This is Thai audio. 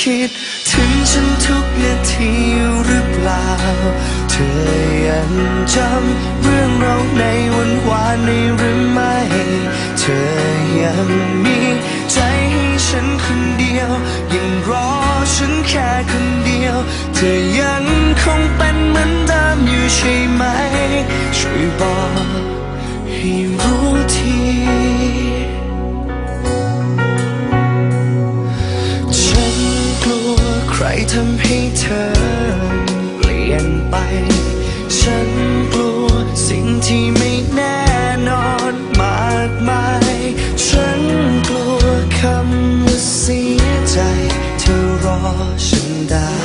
คิด ถึงฉันทุกนาทีหรือเปล่า เธอยังจำเรื่องเราในวันวานนี้หรือไม่ เธอยังมีใจให้ฉันคนเดียว ยังรอฉันแค่คนเดียว เธอยัง ให้เธอเปลี่ยนไป ฉันกลัวสิ่งที่ไม่แน่นอนมากมาย ฉันกลัวคำว่าเสียใจ เธอรอฉันได้